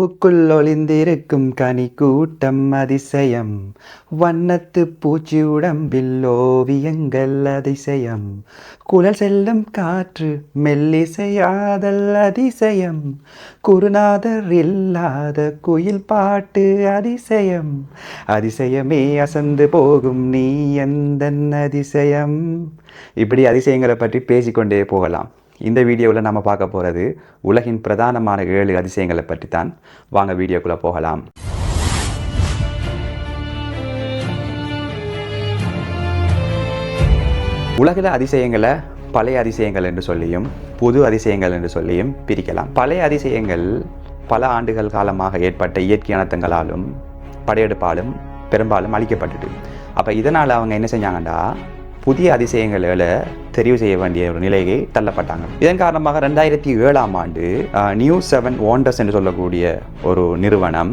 பூவுக்குள் ஒளிந்திருக்கும் கனி கூட்டம் அதிசயம். வண்ணத்து பூச்சி உடம்பில் ஓவியங்கள் அதிசயம். குழல் செல்லும் காற்று மெல்லிசையாதல் அதிசயம். குருநாதர் இல்லாத குயில் பாட்டு அதிசயம். அதிசயமே அசந்து போகும் நீ எந்த அதிசயம்? இப்படி அதிசயங்களை பற்றி பேசிக்கொண்டே போகலாம். இந்த வீடியோவில் நம்ம பார்க்க போகிறது உலகின் பிரதானமான ஏழு அதிசயங்களை பற்றி தான் வாங்க வீடியோக்குள்ளே போகலாம். உலகில் அதிசயங்களை பழைய அதிசயங்கள் என்று சொல்லியும் புது அதிசயங்கள் என்று சொல்லியும் பிரிக்கலாம். பழைய அதிசயங்கள் பல ஆண்டுகள் காலமாக ஏற்பட்ட இயற்கை அனர்த்தங்களாலும் படையெடுப்பாலும் பெரும்பாலும் அழிக்கப்பட்டுட்டு. அப்போ இதனால் அவங்க என்ன செஞ்சாங்கண்டா புதிய அதிசயங்களை தெரிவு செய்ய வேண்டிய ஒரு நிலையை தள்ளப்பட்டாங்க. இதன் காரணமாக ரெண்டாயிரத்தி ஏழாம் ஆண்டு நியூ செவன் ஓண்டர்ஸ் என்று சொல்லக்கூடிய ஒரு நிறுவனம்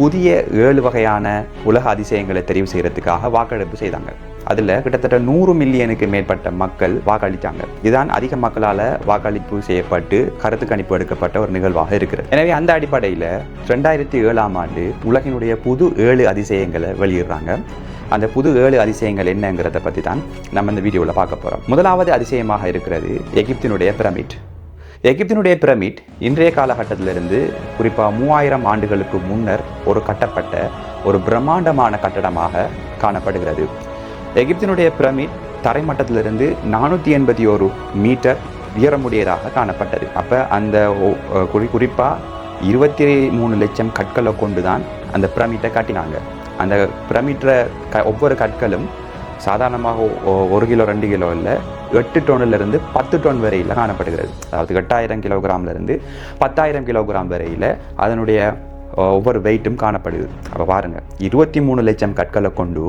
புதிய ஏழு வகையான உலக அதிசயங்களை தெரிவு செய்யறதுக்காக வாக்கெடுப்பு செய்தாங்க. அதில் கிட்டத்தட்ட நூறு மில்லியனுக்கு மேற்பட்ட மக்கள் வாக்களித்தாங்க இதுதான் அதிக மக்களால் வாக்களிப்பு செய்யப்பட்டு கருத்து கணிப்பு எடுக்கப்பட்ட ஒரு நிகழ்வாக இருக்கிறது. எனவே அந்த அடிப்படையில் ரெண்டாயிரத்தி ஏழாம் ஆண்டு உலகினுடைய புது ஏழு அதிசயங்களை வெளியிடுறாங்க. அந்த புது ஏழு அதிசயங்கள் என்னங்கிறத பற்றி தான் நம்ம இந்த வீடியோவில் பார்க்க போகிறோம் முதலாவது அதிசயமாக இருக்கிறது எகிப்தினுடைய பிரமிட். எகிப்தினுடைய பிரமிட் இன்றைய காலகட்டத்திலிருந்து குறிப்பாக மூவாயிரம் ஆண்டுகளுக்கு முன்னர் ஒரு கட்டப்பட்ட ஒரு பிரம்மாண்டமான கட்டடமாக காணப்படுகிறது. எகிப்தினுடைய பிரமிட் தரைமட்டத்திலிருந்து நானூற்றி எண்பத்தி ஒரு மீட்டர் உயரமுடையதாக காணப்பட்டது. அப்போ அந்த குறி குறிப்பாக இருபத்தி மூணு லட்சம் கற்களை கொண்டு தான் அந்த பிரமிட்டை காட்டினாங்க. அந்த பிரமிட்ற க ஒவ்வொரு கற்களும் சாதாரணமாக ஒரு கிலோ ரெண்டு கிலோ இல்லை எட்டு டோனிலிருந்து பத்து டோன் வரையில் காணப்படுகிறது. அதாவது எட்டாயிரம் கிலோகிராம்லேருந்து பத்தாயிரம் கிலோகிராம் வரையில் அதனுடைய ஒவ்வொரு வெயிட்டும் காணப்படுது. அப்போ பாருங்கள் இருபத்தி மூணு லட்சம் கற்களை கொண்டு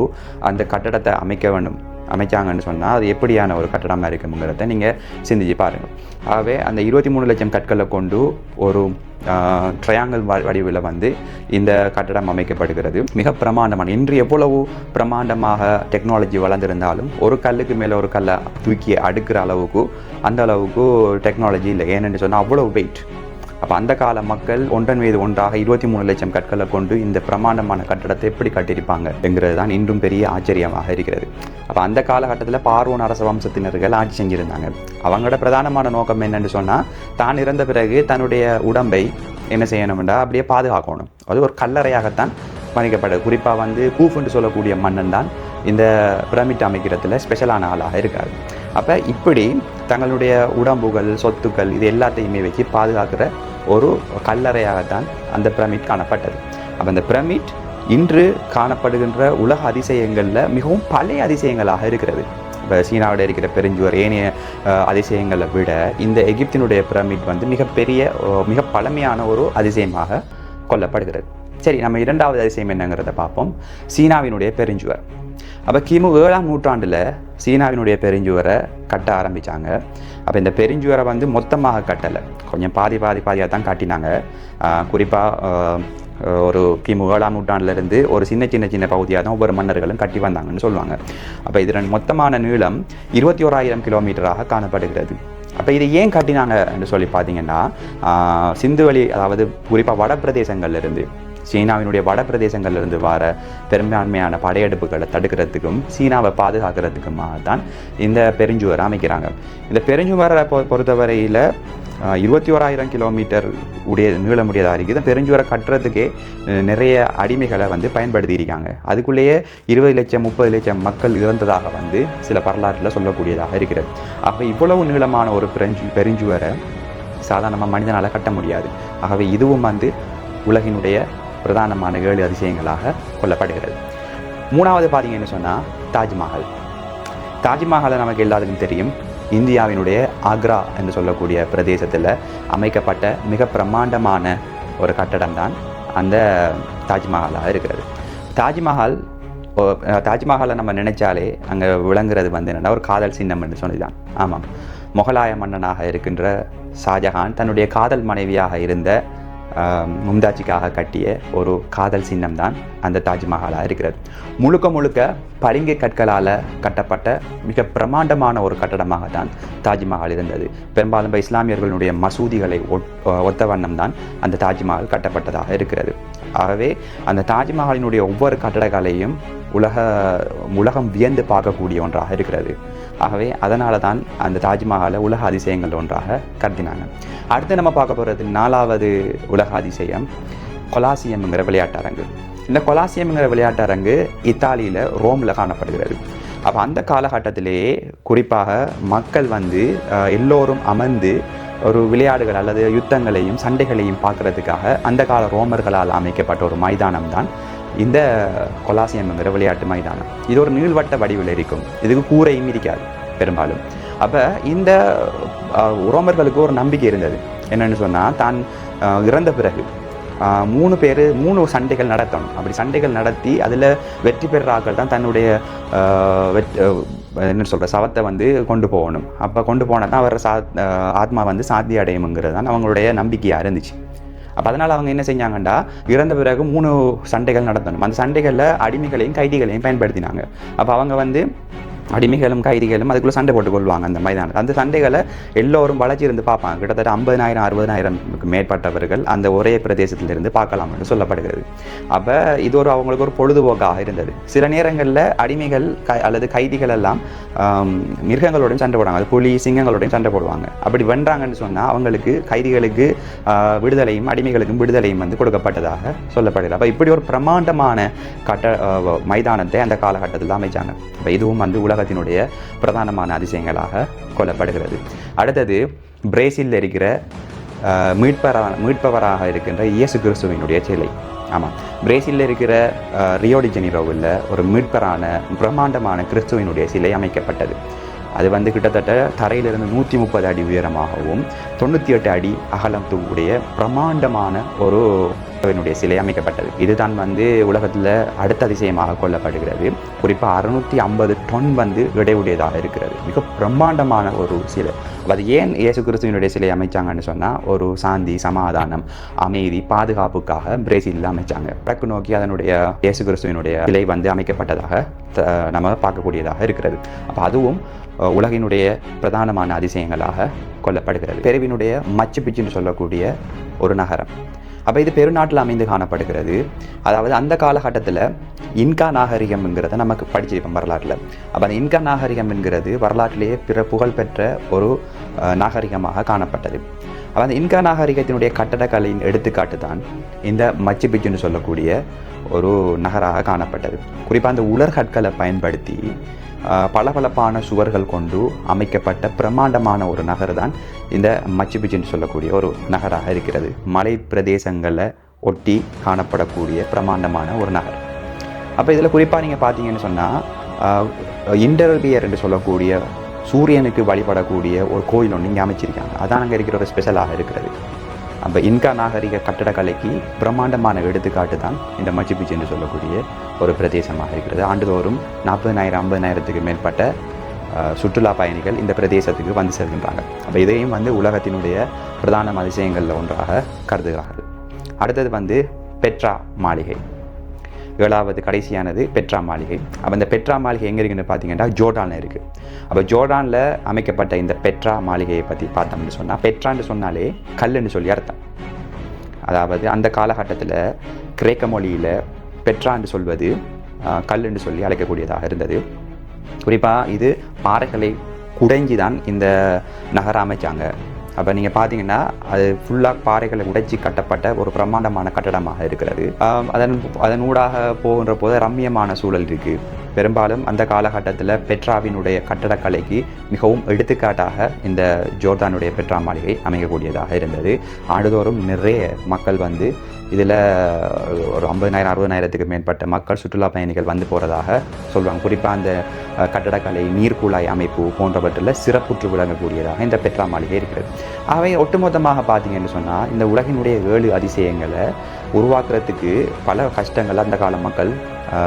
அந்த கட்டடத்தை அமைக்க வேண்டும். அமைச்சாங்கன்னு சொன்னால் அது எப்படியான ஒரு கட்டடமாக இருக்குங்கிறத நீங்கள் சிந்திச்சு பாருங்கள் ஆகவே அந்த இருபத்தி மூணு லட்சம் கற்களை கொண்டு ஒரு ட்ரையாங்கல் வடிவில் வந்து இந்த கட்டடம் அமைக்கப்படுகிறது. மிக பிரமாண்டமான இன்று எவ்வளவு பிரமாண்டமாக டெக்னாலஜி வளர்ந்திருந்தாலும் ஒரு கல்லுக்கு மேலே ஒரு கல்லை தூக்கி அடுக்கிற அளவுக்கு அந்த அளவுக்கு டெக்னாலஜி இல்லை. ஏன்னு சொன்னால் அவ்வளோ வெயிட் அப்போ அந்த கால மக்கள் ஒன்றன் மீது ஒன்றாக இருபத்தி மூணு லட்சம் கற்களை கொண்டு இந்த பிரமாண்டமான கட்டடத்தை எப்படி கட்டியிருப்பாங்க என்கிறது தான் இன்றும் பெரிய ஆச்சரியமாக இருக்கிறது. அப்போ அந்த காலகட்டத்தில் பார்வோன் அரச வம்சத்தினர்கள் ஆட்சி செஞ்சுருந்தாங்க. அவங்களோட பிரதானமான நோக்கம் என்னென்னு சொன்னால் தான் இறந்த பிறகு தன்னுடைய உடம்பை என்ன செய்யணும்டா? அப்படியே பாதுகாக்கணும். அது ஒரு கல்லறையாகத்தான் மதிக்கப்படுது குறிப்பாக வந்து கூஃப்னு சொல்லக்கூடிய மன்னன் தான் இந்த பிரமிட் அமைக்கிறதுல ஸ்பெஷலான ஆளாக இருக்காரு. அப்போ இப்படி தங்களுடைய உடம்புகள் சொத்துக்கள் இது எல்லாத்தையுமே வச்சு பாதுகாக்கிற ஒரு கல்லறையாகத்தான் அந்த பிரமிட் காணப்பட்டது. அப்போ அந்த பிரமிட் இன்று காணப்படுகின்ற உலக அதிசயங்களில் மிகவும் பழைய அதிசயங்களாக இருக்கிறது. இப்போ சீனாவில் இருக்கிற பெருஞ்சுவர் ஏனைய அதிசயங்களை விட இந்த எகிப்தினுடைய பிரமிட் வந்து மிகப்பெரிய மிக பழமையான ஒரு அதிசயமாக கொல்லப்படுகிறது. சரி நம்ம இரண்டாவது அதிசயம் என்னங்கிறத பார்ப்போம். சீனாவினுடைய பெருஞ்சுவர். அப்போ கிமு ஏழாம் நூற்றாண்டில் சீனாவினுடைய பெருஞ்சுவரை கட்ட ஆரம்பித்தாங்க அப்போ இந்த பெருஞ்சுவரை வந்து மொத்தமாக கட்டலை. கொஞ்சம் பாதி பாதி பாதியாக தான் காட்டினாங்க. குறிப்பாக ஒரு கிமு ஏழாம் நூற்றாண்டிலிருந்து ஒரு சின்ன சின்ன சின்ன பகுதியாக தான் ஒவ்வொரு மன்னர்களும் கட்டி வந்தாங்கன்னு சொல்லுவாங்க. அப்போ இதன் மொத்தமான நீளம் இருபத்தி ஓராயிரம் கிலோமீட்டராக காணப்படுகிறது. அப்போ இதை ஏன் கட்டினாங்க என்று சொல்லி பார்த்தீங்கன்னா சிந்துவெளி அதாவது குறிப்பாக வட பிரதேசங்கள்லேருந்து சீனாவினுடைய வட பிரதேசங்கள்லேருந்து வர பெரும்பான்மையான படையெடுப்புகளை தடுக்கிறதுக்கும் சீனாவை பாதுகாக்கிறதுக்குமாக தான் இந்த பெருஞ்சுவரை அமைக்கிறாங்க. இந்த பெருஞ்சுவரை பொ பொறுத்தவரையில் இருபத்தி ஓராயிரம் கிலோமீட்டர் உடைய நீளமுடையதாக இருக்குது. பெருஞ்சுவரை கட்டுறதுக்கே நிறைய அடிமைகளை வந்து பயன்படுத்தியிருக்காங்க. அதுக்குள்ளேயே இருபது லட்சம் முப்பது லட்சம் மக்கள் இறந்ததாக வந்து சில வரலாற்றில் சொல்லக்கூடியதாக இருக்கிறது. அப்போ இவ்வளவு நீளமான ஒரு பெருஞ்சு பெருஞ்சுவரை சாதாரணமாக மனிதனால் கட்ட முடியாது. ஆகவே இதுவும் வந்து உலகினுடைய பிரதானமான ஏழு அதிசயங்களாக கொல்லப்படுகிறது. மூணாவது பார்த்தீங்கன்னு சொன்னால் தாஜ்மஹால். தாஜ்மஹாலை நமக்கு எல்லாத்துக்கும் தெரியும் இந்தியாவினுடைய ஆக்ரா என்று சொல்லக்கூடிய பிரதேசத்தில் அமைக்கப்பட்ட மிக பிரம்மாண்டமான ஒரு கட்டடம் தான் அந்த தாஜ்மஹாலாக இருக்கிறது. தாஜ்மஹால் தாஜ்மஹாலை நம்ம நினைச்சாலே அங்கே விளங்குறது வந்து என்னென்னா ஒரு காதல் சின்னம் என்று சொன்னதுதான். ஆமாம். முகலாய மன்னனாக இருக்கின்ற ஷாஜஹான் தன்னுடைய காதல் மனைவியாக இருந்த மும்தாஜிக்காக கட்டிய ஒரு காதல் சின்னம் தான் அந்த தாஜ்மஹாலாக இருக்கிறது. முழுக்க முழுக்க பளிங்கு கற்களால் கட்டப்பட்ட மிக பிரமாண்டமான ஒரு கட்டடமாக தான் தாஜ்மஹால் இருந்தது. பெரும்பாலும் இஸ்லாமியர்களுடைய மசூதிகளை ஒத்த வண்ணம் தான் அந்த தாஜ்மஹால் கட்டப்பட்டதாக இருக்கிறது. ஆகவே அந்த தாஜ்மஹாலினுடைய ஒவ்வொரு கட்டடக்கலையும் உலக உலகம் வியந்து பார்க்கக்கூடிய ஒன்றாக இருக்கிறது. ஆகவே அதனால தான் அந்த தாஜ்மஹாலை உலக அதிசயங்கள் ஒன்றாக கருதினாங்க. அடுத்து நம்ம பார்க்க போகிறது நாலாவது உலக அதிசயம் கொலாசியம்ங்கிற விளையாட்டு அரங்கு இந்த கொலாசியம்ங்கிற விளையாட்டரங்கு இத்தாலியில் ரோமில் காணப்படுகிறது. அப்போ அந்த காலகட்டத்திலேயே குறிப்பாக மக்கள் வந்து எல்லோரும் அமர்ந்து ஒரு விளையாடுகள் அல்லது யுத்தங்களையும் சண்டைகளையும் பார்க்கறதுக்காக அந்த கால ரோமர்களால் அமைக்கப்பட்ட ஒரு மைதானம் தான் இந்த கொலாசியம்ங்கிற விளையாட்டு மைதானம். இது ஒரு நீள்வட்ட வடிவில் இருக்கும். இதுக்கு கூரையும் இருக்காது பெரும்பாலும். அப்போ இந்த ரோமர்களுக்கு ஒரு நம்பிக்கை இருந்தது. என்னென்னு சொன்னால் தான் இறந்த பிறகு மூணு பேர் மூணு சண்டைகள் நடத்தணும். அப்படி சண்டைகள் நடத்தி அதில் வெற்றி பெற்ற ஆட்கள் தான் தன்னுடைய என்ன சொல்கிற சவத்தை வந்து கொண்டு போகணும். அப்போ கொண்டு போனால் தான் அவர் சா ஆத்மா வந்து சாத்தி அடையுங்கிறது தான் அவங்களுடைய நம்பிக்கையாக இருந்துச்சு. அப்போ அதனால் அவங்க என்ன செஞ்சாங்கண்டா இறந்த பிறகு மூணு சண்டைகள் நடத்தணும். அந்த சண்டைகளில் அடிமைகளையும் கைதிகளையும் பயன்படுத்தினாங்க. அப்போ அவங்க வந்து அடிமைகளும் கைதிகளும் அதுக்குள்ளே சண்டை போட்டு கொள்வாங்க அந்த மைதானத்தில். அந்த சண்டைகளை எல்லோரும் வளர்ச்சி இருந்து பார்ப்பாங்க. கிட்டத்தட்ட ஐம்பதாயிரம் அறுபதாயிரம்க்கு மேற்பட்டவர்கள் அந்த ஒரே பிரதேசத்திலிருந்து பார்க்கலாம் என்று சொல்லப்படுகிறது. அப்போ இது ஒரு அவங்களுக்கு ஒரு பொழுதுபோக்காக இருந்தது. சில நேரங்களில் அடிமைகள் க அல்லது கைதிகள் எல்லாம் மிருகங்களோடையும் சண்டை போடுவாங்க. அது புலி சிங்கங்களோடையும் சண்டை போடுவாங்க. அப்படி வென்றாங்கன்னு சொன்னால் அவங்களுக்கு கைதிகளுக்கு விடுதலையும் அடிமைகளுக்கும் விடுதலையும் வந்து கொடுக்கப்பட்டதாக சொல்லப்படுகிறது. அப்போ இப்படி ஒரு பிரமாண்டமான கட்ட மைதானத்தை அந்த காலகட்டத்தில் அமைச்சாங்க. அப்போ இதுவும் வந்து உலகத்தினுடைய பிரதானமான அதிசயங்களாக கொள்ளப்படுகிறது. அடுத்தது பிரேசிலில் இருக்கிற மீட்பரான மீட்பவராக இருக்கின்ற இயேசு கிறிஸ்துவினுடைய சிலை. ஆமாம் பிரேசிலில் இருக்கிற ரியோடி ஜெனிரோவில் ஒரு மீட்பரான பிரம்மாண்டமான கிறிஸ்துவினுடைய சிலை அமைக்கப்பட்டது. அது வந்து கிட்டத்தட்ட தரையிலிருந்து நூற்றி முப்பது அடி உயரமாகவும் தொண்ணூற்றி எட்டு அடி அகலம் தூக்கூடிய பிரம்மாண்டமான ஒரு கிறிஸ்துவினுடைய சிலை அமைக்கப்பட்டது. இதுதான் வந்து உலகத்தில் அடுத்த அதிசயமாக கொள்ளப்படுகிறது. குறிப்பாக அறுநூற்றி ஐம்பது டொன் வந்து இடையுடையதாக இருக்கிறது. மிக பிரம்மாண்டமான ஒரு சிலை. அது ஏன் இயேசு கிறிஸ்துவினுடைய சிலை அமைச்சாங்கன்னு சொன்னால் ஒரு சாந்தி சமாதானம் அமைதி பாதுகாப்புக்காக பிரேசிலில் அமைச்சாங்க. வடக்கு நோக்கி அதனுடைய இயேசு கிறிஸ்துவினுடைய சிலை வந்து அமைக்கப்பட்டதாக த- நம்ம பார்க்கக்கூடியதாக இருக்கிறது. அப்போ அதுவும் உலகினுடைய பிரதானமான அதிசயங்களாக கொள்ளப்படுகிறது. பெருவினுடைய மச்சு பிச்சுன்னு சொல்லக்கூடிய ஒரு நகரம். அப்போ இது பெருநாட்டில் அமைந்து காணப்படுகிறது. அதாவது அந்த காலகட்டத்தில் இன்கா நாகரிகம்ங்கிறத நமக்கு படிச்சிருப்போம் வரலாற்றில். அப்போ அந்த இன்கா நாகரிகம் என்கிறது வரலாற்றிலேயே பிற புகழ்பெற்ற ஒரு நாகரிகமாக காணப்பட்டது. அப்போ அந்த இன்கா நாகரிகத்தினுடைய கட்டடக்கலையின் எடுத்துக்காட்டு தான் இந்த மச்சு பிச்சுன்னு சொல்லக்கூடிய ஒரு நகராக காணப்பட்டது. குறிப்பாக அந்த உலர் கற்களை பயன்படுத்தி பளபளப்பான சுவர்கள் கொண்டு அமைக்கப்பட்ட பிரம்மாண்டமான ஒரு நகர் தான் இந்த மச்சு சொல்லக்கூடிய ஒரு நகராக இருக்கிறது. மலை பிரதேசங்களை ஒட்டி காணப்படக்கூடிய பிரம்மாண்டமான ஒரு நகர். அப்போ இதில் குறிப்பாக நீங்கள் பார்த்தீங்கன்னு சொன்னால் இன்டர்வியர் என்று சொல்லக்கூடிய சூரியனுக்கு வழிபடக்கூடிய ஒரு கோயில் ஒன்று இங்கே அமைச்சிருக்காங்க. அதான் அங்கே இருக்கிற ஒரு ஸ்பெஷலாக இருக்கிறது. அப்போ இன்கா நாகரிக கட்டடக்கலைக்கு பிரம்மாண்டமான எடுத்துக்காட்டு தான் இந்த மச்சு பிச்சு என்று சொல்லக்கூடிய ஒரு பிரதேசமாக இருக்கிறது. ஆண்டுதோறும் நாற்பதனாயிரம் ஐம்பதனாயிரத்துக்கு மேற்பட்ட சுற்றுலா பயணிகள் இந்த பிரதேசத்துக்கு வந்து செல்கின்றாங்க அப்போ இதையும் வந்து உலகத்தினுடைய பிரதான அதிசயங்களில் ஒன்றாக கருதுகிறார்கள். அடுத்தது வந்து பெட்ரா மாளிகை. ஏழாவது கடைசியானது பெட்ரா மாளிகை. அப்போ இந்த பெட்ரா மாளிகை எங்கே இருக்குன்னு பார்த்தீங்கன்னா ஜோர்டானில் இருக்குது அப்போ ஜோர்டானில் அமைக்கப்பட்ட இந்த பெட்ரா மாளிகையை பற்றி பார்த்தோம்னு சொன்னால் பெட்ரான்னு சொன்னாலே கல்லுன்னு சொல்லி அர்த்தம். அதாவது அந்த காலகட்டத்தில் கிரேக்க மொழியில் பெட்ரான்னு சொல்வது கல்லுன்னு சொல்லி அழைக்கக்கூடியதாக இருந்தது. குறிப்பாக இது பாறைகளை குடைஞ்சி தான் இந்த நகரம் அமைச்சாங்க. அப்போ நீங்கள் பார்த்தீங்கன்னா அது ஃபுல்லாக பாறைகளை உடைச்சி கட்டப்பட்ட ஒரு பிரம்மாண்டமான கட்டடமாக இருக்கிறது. அதன் அதன் ஊடாக போகின்ற போது ரம்மியமான சூழல் இருக்குது பெரும்பாலும் அந்த காலகட்டத்தில் பெட்ராவினுடைய கட்டடக்கலைக்கு மிகவும் எடுத்துக்காட்டாக இந்த ஜோர்தானுடைய பெட்ரா மாளிகை அமையக்கூடியதாக இருந்தது. ஆண்டுதோறும் நிறைய மக்கள் வந்து இதில் ஒரு ஐம்பதாயிரம் அறுபதாயிரத்துக்கு மேற்பட்ட மக்கள் சுற்றுலா பயணிகள் வந்து போகிறதாக சொல்லுவாங்க குறிப்பாக அந்த கட்டடக்கலை நீர்க்குழாய் அமைப்பு போன்றவற்றில் சிறப்புற்று விளங்கக்கூடியதாக இந்த பெட்ரா மாளிகை இருக்கிறது. அவை ஒட்டுமொத்தமாக பார்த்தீங்கன்னு சொன்னால் இந்த உலகினுடைய ஏழு அதிசயங்களை உருவாக்குறதுக்கு பல கஷ்டங்கள் அந்த கால மக்கள்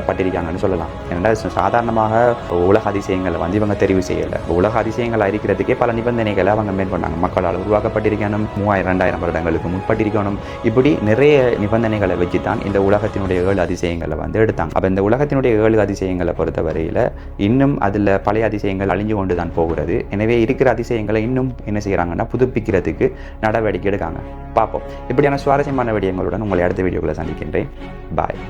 பட்டிருக்காங்கன்னு சொல்லலாம். ஏன்னா சாதாரணமாக உலக அதிசயங்களை வந்து இவங்க தெரிவு செய்யலை. உலக அதிசயங்கள் அறிக்கிறதுக்கே பல நிபந்தனைகளை அவங்க மேற்கொண்டாங்க. மக்களால் உருவாக்கப்பட்டிருக்கணும் மூவாயிரம் ரெண்டாயிரம் வருடங்களுக்கு முற்பட்டிருக்கணும். இப்படி நிறைய நிபந்தனைகளை வச்சு தான் இந்த உலகத்தினுடைய ஏழு அதிசயங்களை வந்து எடுத்தாங்க. அப்போ இந்த உலகத்தினுடைய ஏழு அதிசயங்களை பொறுத்தவரையில் இன்னும் அதில் பழைய அதிசயங்கள் அழிஞ்சு கொண்டு தான் போகிறது. எனவே இருக்கிற அதிசயங்களை இன்னும் என்ன செய்கிறாங்கன்னா புதுப்பிக்கிறதுக்கு நடவடிக்கை எடுக்காங்க. பார்ப்போம். இப்படியான சுவாரஸ்யமான விடயங்களுடன் உங்களை அடுத்த வீடியோக்குள்ளே சந்திக்கின்றேன். பாய்